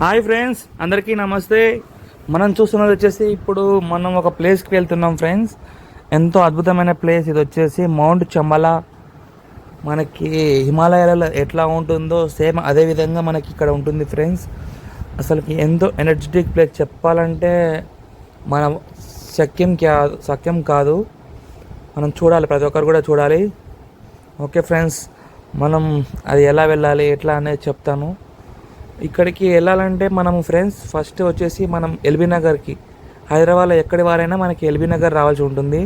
Hi friends అందరికీ నమస్తే. మనం చూస్తున్నది వచ్చేసి ఇప్పుడు మనం ఒక ప్లేస్కి వెళ్తున్నాం ఫ్రెండ్స్. ఎంతో అద్భుతమైన ప్లేస్ ఇది వచ్చేసి మౌంట్ చంబల మనకి హిమాలయాలలో ఎట్లా ఉంటుందో సేమ్ అదే విధంగా మనకి ఇక్కడ ఉంటుంది ఫ్రెండ్స్. అసలుకి ఎంతో ఎనర్జెటిక్ ప్లేస్ చెప్పాలంటే మనం శక్యం కాదు సఖ్యం కాదు. మనం చూడాలి ప్రతి ఒక్కరు కూడా చూడాలి. ఓకే ఫ్రెండ్స్ మనం అది ఎలా వెళ్ళాలి ఎట్లా అనేది చెప్తాను. ఇక్కడికి వెళ్ళాలంటే మనం ఫ్రెండ్స్ ఫస్ట్ వచ్చేసి మనం ఎల్బీ నగర్కి. హైదరాబాద్లో ఎక్కడి వారైనా మనకి ఎల్బీ నగర్ రావాల్సి ఉంటుంది.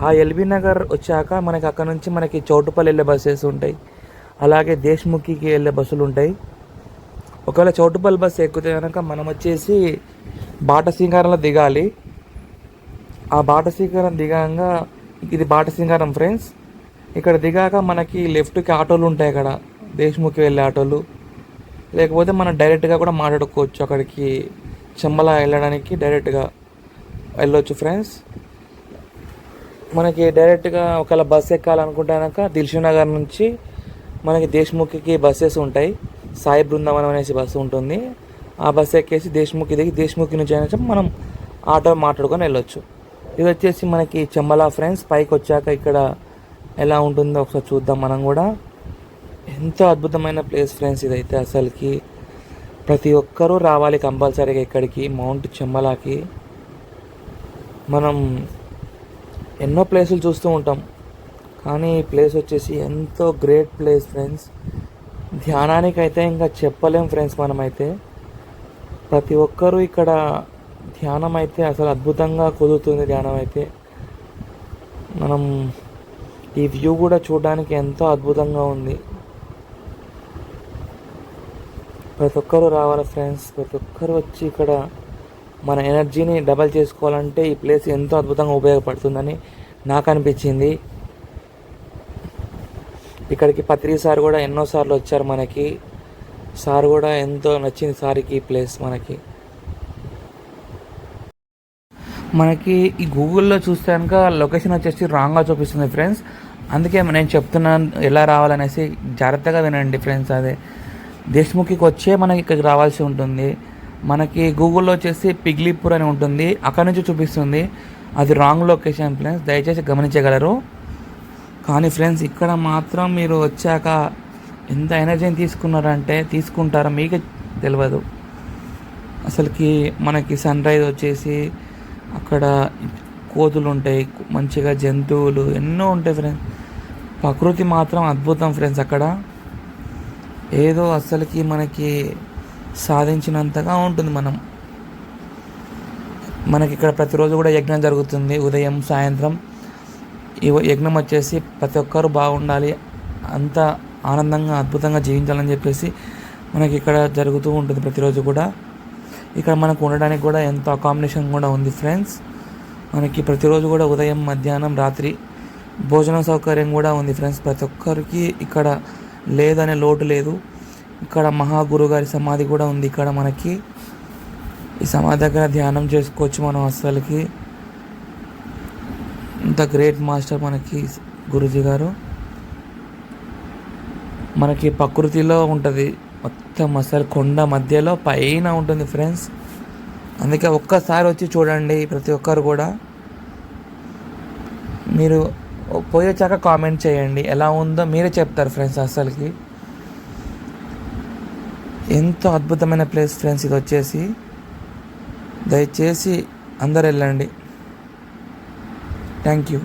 ఆ ఎల్బీ నగర్ వచ్చాక మనకి అక్కడ నుంచి మనకి చౌటుపల్లి వెళ్ళే బస్సెస్ ఉంటాయి. అలాగే దేశ్ముఖికి వెళ్ళే బస్సులు ఉంటాయి. ఒకవేళ చౌటుపల్లి బస్సు ఎక్కితే కనుక మనం వచ్చేసి బాటసింగారంలో దిగాలి. ఆ బాటసింగారం దిగాక ఇది బాటసింగారం ఫ్రెండ్స్. ఇక్కడ దిగాక మనకి లెఫ్ట్కి ఆటోలు ఉంటాయి అక్కడ. దేశ్ముఖి వెళ్ళే ఆటోలు. లేకపోతే మనం డైరెక్ట్గా కూడా మాట్లాడుకోవచ్చు అక్కడికి. చెమ్మల వెళ్ళడానికి డైరెక్ట్గా వెళ్ళొచ్చు ఫ్రెండ్స్. మనకి డైరెక్ట్గా ఒకవేళ బస్ ఎక్కాలనుకుంటే కనుక నుంచి మనకి దేశ్ముఖికి బస్సెస్ ఉంటాయి. సాయి బృందావనం అనేసి బస్సు ఉంటుంది. ఆ బస్సు ఎక్కేసి దేశ్ముఖి దిగి దేశ్ముఖి నుంచి అయినా మనం ఆటో మాట్లాడుకొని వెళ్ళొచ్చు. ఇది వచ్చేసి మనకి చెమ్మల ఫ్రెండ్స్. పైకి వచ్చాక ఇక్కడ ఎలా ఉంటుందో ఒకసారి చూద్దాం మనం కూడా. ఎంతో అద్భుతమైన ప్లేస్ ఫ్రెండ్స్ ఇదైతే అసలుకి. ప్రతి ఒక్కరూ రావాలి కంపల్సరీగా ఇక్కడికి మౌంట్ చెమ్మలాకి మనం ఎన్నో ప్లేసులు చూస్తూ ఉంటాం. కానీ ఈ ప్లేస్ వచ్చేసి ఎంతో గ్రేట్ ప్లేస్ ఫ్రెండ్స్. ధ్యానానికైతే ఇంకా చెప్పలేం ఫ్రెండ్స్ మనమైతే. ప్రతి ఒక్కరూ ఇక్కడ ధ్యానం అయితే అసలు అద్భుతంగా కుదురుతుంది ధ్యానం అయితే మనం ఈ వ్యూ కూడా చూడడానికి ఎంతో అద్భుతంగా ఉంది. ప్రతి ఒక్కరూ రావాలి ఫ్రెండ్స్ ప్రతి ఒక్కరు వచ్చి ఇక్కడ మన ఎనర్జీని డబల్ చేసుకోవాలంటే ఈ ప్లేస్ ఎంతో అద్భుతంగా ఉపయోగపడుతుందని నాకు అనిపించింది. ఇక్కడికి పత్రి సార్ కూడా ఎన్నోసార్లు వచ్చారు మనకి. సార్ కూడా ఎంతో నచ్చింది సార్కి ఈ ప్లేస్ మనకి. మనకి ఈ గూగుల్లో చూస్తే కనుక లొకేషన్ వచ్చేసి రాంగ్గా చూపిస్తుంది ఫ్రెండ్స్ అందుకే నేను చెప్తున్నాను ఎలా రావాలనేసి జాగ్రత్తగా వినండి ఫ్రెండ్స్ అదే. దేశ్ముఖికి వచ్చే మనకి ఇక్కడికి రావాల్సి ఉంటుంది. మనకి గూగుల్లో వచ్చేసి పిగ్లీపూర్ అని ఉంటుంది. అక్కడ నుంచి చూపిస్తుంది. అది రాంగ్ లొకేషన్ ఫ్రెండ్స్. దయచేసి గమనించగలరు. కానీ ఫ్రెండ్స్ ఇక్కడ మాత్రం మీరు వచ్చాక ఎంత ఎనర్జీని తీసుకున్నారంటే తీసుకుంటారో మీకే తెలియదు అసలుకి మనకి సన్ రైజ్ వచ్చేసి అక్కడ కోతులు ఉంటాయి. మంచిగా జంతువులు ఎన్నో ఉంటాయి ఫ్రెండ్స్. ప్రకృతి మాత్రం అద్భుతం ఫ్రెండ్స్ అక్కడ. ఏదో అసలుకి మనకి సాధించినంతగా ఉంటుంది మనం. మనకి ఇక్కడ ప్రతిరోజు కూడా యజ్ఞం జరుగుతుంది. ఉదయం సాయంత్రం. ఈ యజ్ఞం వచ్చేసి ప్రతి ఒక్కరు బాగుండాలి. అంత ఆనందంగా అద్భుతంగా జీవించాలని చెప్పేసి మనకి ఇక్కడ జరుగుతూ ఉంటుంది ప్రతిరోజు కూడా. ఇక్కడ మనకు ఉండడానికి కూడా ఎంతో అకామిడేషన్ కూడా ఉంది ఫ్రెండ్స్ మనకి ప్రతిరోజు కూడా ఉదయం మధ్యాహ్నం రాత్రి భోజన సౌకర్యం కూడా ఉంది ఫ్రెండ్స్ ప్రతి ఒక్కరికి ఇక్కడ లేదనే లోటు లేదు. ఇక్కడ మహాగురుగారి సమాధి కూడా ఉంది. ఇక్కడ మనకి ఈ సమాధి దగ్గర ధ్యానం చేసుకోవచ్చు మనం అసలుకి ఇంత గ్రేట్ మాస్టర్ మనకి గురుజీ గారు. మనకి ప్రకృతిలో ఉంటుంది. మొత్తం అసలు కొండ మధ్యలో పైన ఉంటుంది ఫ్రెండ్స్. అందుకే ఒక్కసారి వచ్చి చూడండి ప్రతి ఒక్కరు కూడా. మీరు పోయొచ్చాక కామెంట్ చేయండి. ఎలా ఉందో మీరే చెప్తారు ఫ్రెండ్స్ అసలుకి ఎంతో అద్భుతమైన ప్లేస్ ఫ్రెండ్స్ ఇది వచ్చేసి. దయచేసి అందరు వెళ్ళండి. Thank you